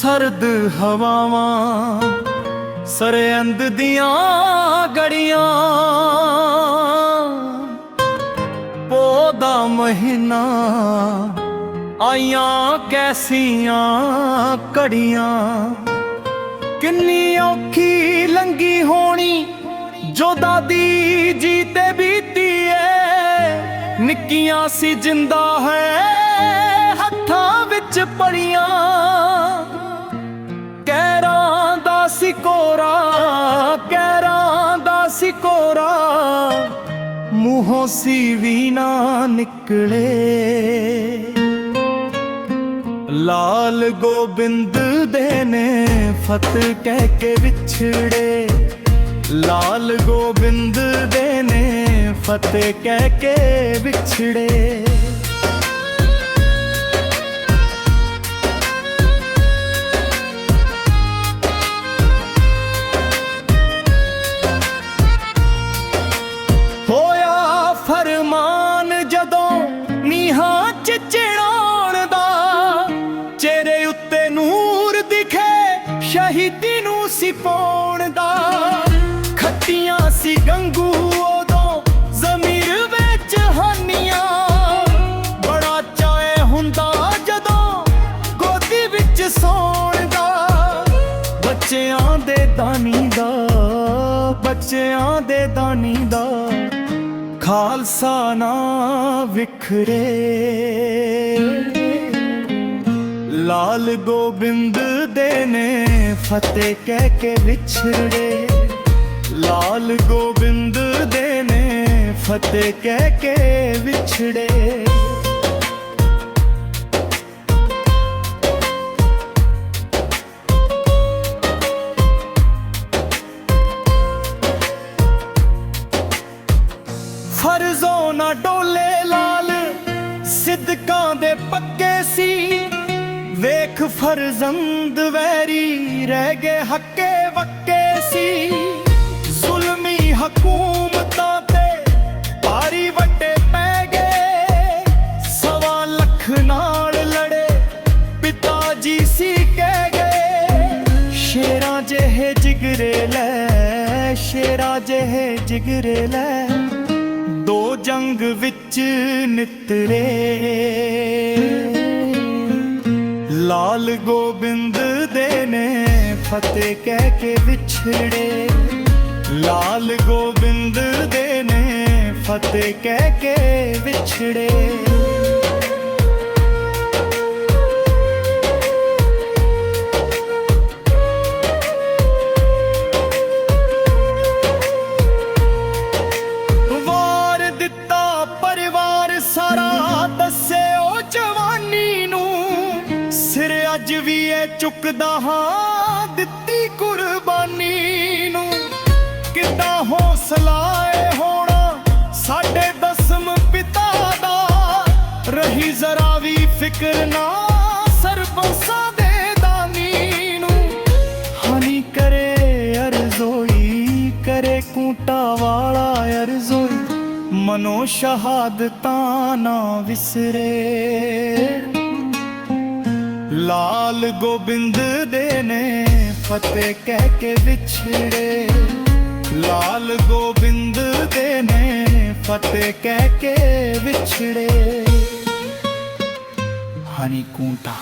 ਸਰਦ ਹਵਾਵਾਂ ਸਰਯੰਦ ਦੀਆਂ ਗੜੀਆਂ। ਪੋਦਾ ਮਹੀਨਾ, ਆਈਆਂ ਕੈਸੀਆਂ ਕੜੀਆਂ ਕਿੰਨੀ ਔਖੀ ਲੰਗੀ ਹੋਣੀ, ਜੋ ਦਾਦੀ ਜੀ ਤੇ ਬੀਤੀ ਏ। ਨਿੱਕੀਆਂ ਸੀ ਜਿੰਦਾ ਹੈ, ਹੱਥਾਂ ਵਿੱਚ ਪੜੀਆਂ। ਸੀ ਕੋਰਾ, ਮੂੰਹੋਂ ਸੀ ਵੀ ਨਾ ਨਿਕਲੇ। ਲਾਲ ਗੋਬਿੰਦ ਦੇ ਨੇ ਫਤ ਕਹਿ ਕੇ ਵਿਛੜੇ। ਲਾਲ ਗੋਬਿੰਦ ਦੇ ਨੇ ਫਤ ਕਹਿ ਕੇ ਵਿਛੜੇ। ਨੂਰ ਦਿਖੇ ਸ਼ਹੀਦੀ ਨੂੰ ਸੀ ਪਾਉਣ ਦਾ। ਖੱਟੀਆਂ ਸੀ ਗੰਗੂ ਉਦੋਂ, ਜ਼ਮੀਰ ਵਿੱਚ ਹਾਨੀਆਂ। ਬੜਾ ਚਾਏ ਹੁੰਦਾ ਜਦੋਂ ਗੋਦੀ ਵਿੱਚ ਸੌਣ ਦਾ। ਬੱਚਿਆਂ ਦੇ ਦਾਨੀ ਦਾ, ਬੱਚਿਆਂ ਦੇ ਦਾਨੀ ਦਾ। ਖਾਲਸਾ ਨਾ ਵਿਖਰੇ। ਲਾਲ ਗੋਬਿੰਦ ਦੇ ਨੇ ਫਤਿਹ ਕਹਿ ਕੇ ਵਿਛੜੇ। ਲਾਲ ਗੋਬਿੰਦ ਦੇ ਨੇ ਫਤਿਹ ਕਹਿ ਕੇ ਵਿਛੜੇ। ਫਰਜ਼ੋਂ ਨਾ ਡੋਲੇ ਲਾਲ, ਸਿੱਧਕਾਂ ਦੇ ਪੱਕੇ ਸੀ ਵੇਖ ਫਰਜ਼ੰਦ ਵੈਰੀ ਰਹਿ ਗਏ, ਹੱਕੇ ਵੱਕੇ ਸੀ। ਜ਼ੁਲਮੀ ਹਕੂਮਤਾਂ ਤੇ ਭਾਰੀ ਵੱਡੇ ਪੈ ਗਏ। ਸਵਾ ਲੱਖ ਨਾਲ ਲੜੇ, ਪਿਤਾ ਜੀ ਸੀ ਕਹਿ ਗਏ। ਸ਼ੇਰਾਂ ਜਿਹੇ ਜਿਗਰੇ ਲੈ, ਸ਼ੇਰਾਂ ਜਿਹੇ ਜਿਗਰੇ ਲੈ। ਦੋ ਜੰਗ ਵਿੱਚ ਨਿਤਰੇ ਲਾਲ ਗੋਬਿੰਦ ਦੇ ਨੇ ਫਤਿਹ ਕਹਿ ਕੇ ਵਿਛੜੇ। ਲਾਲ ਗੋਬਿੰਦ ਦੇ ਨੇ ਫਤਿਹ ਕਹਿ ਕੇ ਵਿਛੜੇ। ਅੱਜ ਵੀ ਇਹ ਚੁੱਕਦਾ ਹਾਂ ਦਿੱਤੀ ਕੁਰਬਾਨੀ ਨੂੰ। ਕਿੱਦਾਂ ਹੌਸਲਾ ਏ ਹੋਣਾ ਸਾਡੇ ਦਸਮ ਪਿਤਾ ਦਾ। ਰਹੀ ਜ਼ਰਾ ਵੀ ਫਿਕਰ ਨਾ ਸਰਬੰਸਾਂ ਦੇ ਦਾਨੀ ਨੂੰ। ਹਾਨੀ ਕਰੇ ਅਰਜ਼ੋਈ, ਕਰੇ ਕੂਟਾ ਵਾਲਾ ਅਰਜ਼ੋਈ। ਮਨੋ ਸ਼ਹਾਦਤਾਂ ਨਾ ਵਿਸਰੇ। ਲਾਲ ਗੋਬਿੰਦ ਦੇ ਨੇ ਫਤਿਹ ਕਹਿ ਕੇ ਵਿਛੜੇ। ਲਾਲ ਗੋਬਿੰਦ ਦੇ ਨੇ ਫਤਿਹ ਕਹਿ ਕੇ ਵਿਛੜੇ। ਹਨੀ ਕੂੰਟਾ